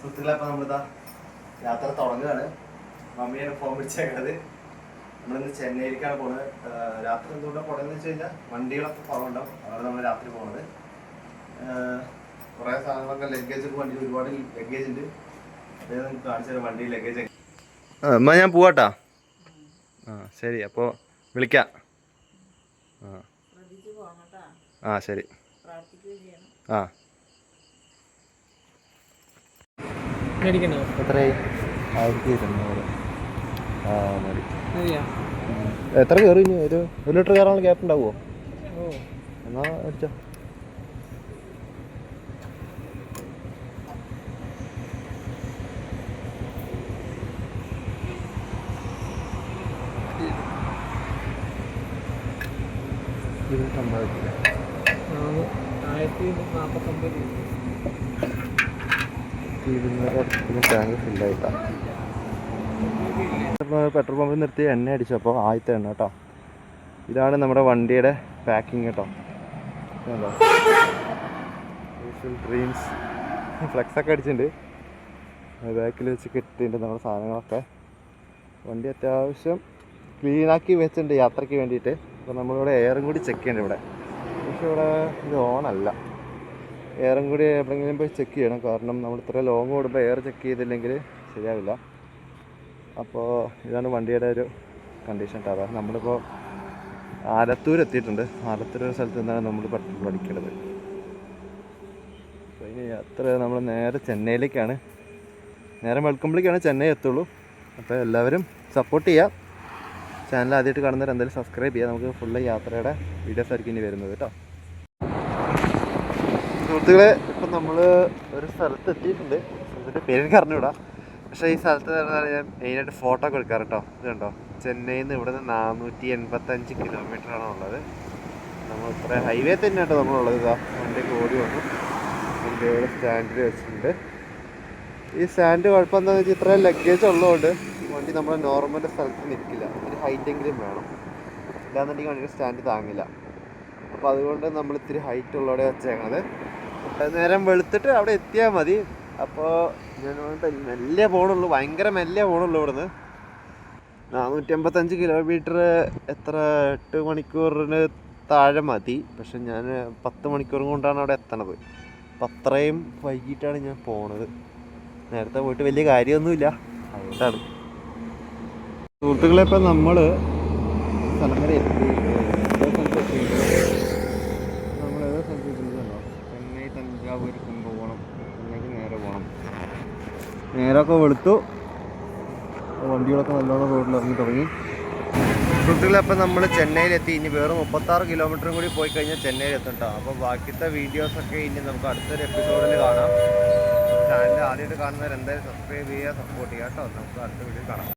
സുഹൃത്തുക്കളെ അപ്പൊ നമ്മളിതാ യാത്ര തുടങ്ങുകയാണ്. മമ്മിയാണ് ഫോൺ വിളിച്ചേക്കണത് നമ്മളിന്ന് ചെന്നൈയിലേക്കാണ് പോണത്. രാത്രി എന്തുകൊണ്ടാണ് പോണെന്ന് വെച്ച് കഴിഞ്ഞാൽ വണ്ടികളൊക്കെ കുറവുണ്ടാവും. അതാണ് നമ്മൾ രാത്രി പോണത്. കുറെ സാധനങ്ങളൊക്കെ ലഗേജ് ഒക്കെ വണ്ടി ഒരുപാട് ലഗേജ് ഉണ്ട്. അതായത് നമുക്ക് കാണിച്ചു തരാം വണ്ടി ലഗേജ് എന്നാ ഞാൻ പോവാട്ടാ. ആ ശരി അപ്പോൾ വിളിക്കാം. ആ. ആ ശരി. ആ. മേടിക്കണോ എത്രയായി? ആയിരത്തി ഇരുന്നൂറ് ആ മതി. എത്ര കയറി ഇനി? ഒരു ഒരു ലിറ്റർ കയറാനുള്ള ഗ്യാപ്പ് ഉണ്ടാവുമോ? എന്നാ അടിച്ചോ. ഇരുന്നൂറ്റമ്പത് നാനൂ ആയിരത്തി നാൽപ്പത്തൊമ്പത് പെട്രോൾ പമ്പിൽ നിർത്തി എണ്ണ അടിച്ചു. അപ്പോൾ ആദ്യത്തെ എണ്ണ കേട്ടോ ഇതാണ് നമ്മുടെ വണ്ടിയുടെ പാക്കിംഗ് കേട്ടോ ഡ്രീംസ് ഫ്ലെക്സ് ഒക്കെ അടിച്ചിട്ടുണ്ട്. ബാക്കിൽ വെച്ച് കിട്ടിയിട്ടുണ്ട് നമ്മുടെ സാധനങ്ങളൊക്കെ. വണ്ടി അത്യാവശ്യം ക്ലീനാക്കി വെച്ചിട്ടുണ്ട് യാത്രയ്ക്ക് വേണ്ടിയിട്ട്. അപ്പോൾ നമ്മളിവിടെ എയറും കൂടി ചെക്ക് ചെയ്യണ്ട ഇവിടെ. പക്ഷേ ഇവിടെ ഇത് ഓണല്ല എയറും കൂടി എവിടെയെങ്കിലും പോയി ചെക്ക് ചെയ്യണം. കാരണം നമ്മൾ ഇത്ര ലോങ് ഓടുമ്പോൾ എയർ ചെക്ക് ചെയ്തില്ലെങ്കിൽ ശരിയാവില്ല. അപ്പോൾ ഇതാണ് വണ്ടിയുടെ ഒരു കണ്ടീഷൻ കേട്ടോ നമ്മളിപ്പോൾ ആലത്തൂർ എത്തിയിട്ടുണ്ട്. ആലത്തൂർ ഒരു സ്ഥലത്ത് നിന്നാണ് നമ്മൾ പെട്രോൾ അടിക്കേണ്ടത് അപ്പോൾ ഇനി യാത്ര നമ്മൾ നേരെ ചെന്നൈയിലേക്കാണ്. നേരെ വെളുക്കുമ്പോഴേക്കാണ് ചെന്നൈ എത്തുള്ളൂ. അപ്പോൾ എല്ലാവരും സപ്പോർട്ട് ചെയ്യുക ചാനൽ ആദ്യമായിട്ട് കാണുന്നവർ എന്തായാലും സബ്സ്ക്രൈബ് ചെയ്യുക നമുക്ക് ഫുള്ള് യാത്രയുടെ വീഡിയോസ് ആയിരിക്കും ഇനി വരുന്നത് കേട്ടോ സുഹൃത്തുക്കളെ ഇപ്പം നമ്മൾ ഒരു സ്ഥലത്ത് എത്തിയിട്ടുണ്ട്. സ്ഥലത്തിന്റെ പേര് എനിക്ക് അറിഞ്ഞൂടാ. പക്ഷേ ഈ സ്ഥലത്ത് പറഞ്ഞാൽ ഞാൻ മെയിനായിട്ട് ഫോട്ടോ ഒക്കെ എടുക്കാറ് കേട്ടോ കണ്ടോ? ചെന്നൈയിൽ നിന്ന് ഇവിടെ നിന്ന് നാനൂറ്റി എൺപത്തഞ്ച് കിലോമീറ്റർ ആണ് ഉള്ളത്. നമ്മൾ ഇത്ര ഹൈവേ തന്നെ കേട്ടോ നമ്മളുള്ളത്. ഇതാ വണ്ടി ഓടി വന്നു. വണ്ടിയോട് സ്റ്റാൻഡിൽ വെച്ചിട്ടുണ്ട്. ഈ സ്റ്റാൻഡ് കുഴപ്പം എന്താണെന്ന് വെച്ചാൽ ഇത്രയും ലഗേജ് ഉള്ളതുകൊണ്ട് വണ്ടി നമ്മൾ നോർമൽ സ്ഥലത്ത് നിൽക്കില്ല ഒരു ഹൈറ്റെങ്കിലും വേണം. ഇല്ലാന്നുണ്ടെങ്കിൽ വണ്ടിയുടെ സ്റ്റാൻഡ് താങ്ങില്ല. അപ്പോൾ അതുകൊണ്ട് നമ്മൾ ഇത്തിരി ഹൈറ്റ് ഉള്ളവിടെ വെച്ചേക്കണത്. നേരം വെളുത്തിട്ട് അവിടെ എത്തിയാൽ മതി. അപ്പോൾ ഞാൻ മെല്ലെ പോണുള്ളൂ. ഭയങ്കര മെല്ലെ പോണുള്ളൂ ഇവിടുന്ന്. നാനൂറ്റി അമ്പത്തഞ്ച് കിലോമീറ്റർ എത്ര എട്ട് മണിക്കൂറിന് താഴെ മതി. പക്ഷെ ഞാൻ പത്ത് മണിക്കൂറും കൊണ്ടാണ് അവിടെ എത്തണത്. അപ്പം അത്രയും വൈകിട്ടാണ് ഞാൻ പോണത്. നേരത്തെ പോയിട്ട് വലിയ കാര്യമൊന്നുമില്ല. അതുകൊണ്ടാണ്. സുഹൃത്തുക്കളെ ഇപ്പം നമ്മൾ സ്ഥലം വരെ എത്തി ഏതോ സ്ഥലത്ത് എത്തിയിട്ടുണ്ട് നമ്മൾ ഏതോ സ്ഥലത്ത് എത്തിയിട്ടുണ്ടോ ചെന്നൈ തഞ്ചാവൂർ കുംഭകോണം ചെന്നൈക്ക് നേരെ പോകണം നേരമൊക്കെ വെളുത്തു. വണ്ടികളൊക്കെ നല്ലോണം റോഡിൽ ഇറങ്ങി തുടങ്ങി സുഹൃത്തുക്കളെ നമ്മൾ ചെന്നൈയിലെത്തി. ഇനി വേറെ മുപ്പത്താറ് കിലോമീറ്ററും കൂടി പോയി കഴിഞ്ഞാൽ ചെന്നൈയിൽ എത്തും കേട്ടോ അപ്പോൾ ബാക്കിത്തെ വീഡിയോസൊക്കെ ഇനി നമുക്ക് അടുത്തൊരു എപ്പിസോഡിൽ കാണാം. ചാനൽ ആദ്യമായിട്ട് കാണുന്നവർ എന്തായാലും സബ്സ്ക്രൈബ് ചെയ്യുക സപ്പോർട്ട് ചെയ്യുക കേട്ടോ നമുക്ക് അടുത്ത വീഡിയോ കാണാം.